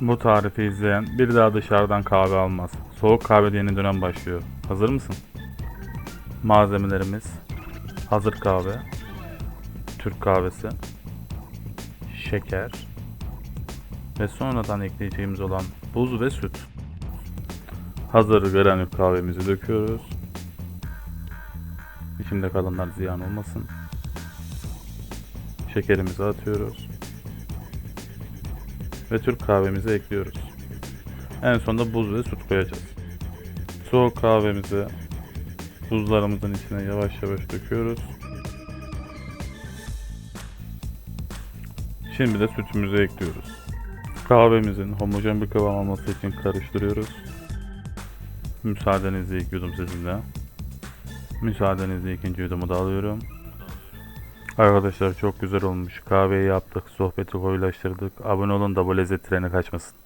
Bu tarifi izleyen bir daha dışarıdan kahve almaz. Soğuk kahve yeni dönem başlıyor. Hazır mısın? Malzemelerimiz hazır kahve, Türk kahvesi, şeker ve sonradan ekleyeceğimiz olan buz ve süt. Hazır granül kahvemizi döküyoruz. İçinde kalanlar ziyan olmasın. Şekerimizi atıyoruz. Ve Türk kahvemizi ekliyoruz. En sonunda buz ve süt koyacağız. Soğuk kahvemizi buzlarımızın içine yavaş yavaş döküyoruz. Şimdi de sütümüzü ekliyoruz. Kahvemizin homojen bir kıvam alması için karıştırıyoruz. Müsaadenizle ilk yudum sizinle. Müsaadenizle ikinci yudumu da alıyorum. Arkadaşlar çok güzel olmuş. Kahveyi yaptık, sohbeti koyulaştırdık. Abone olun da bu lezzet treni kaçmasın.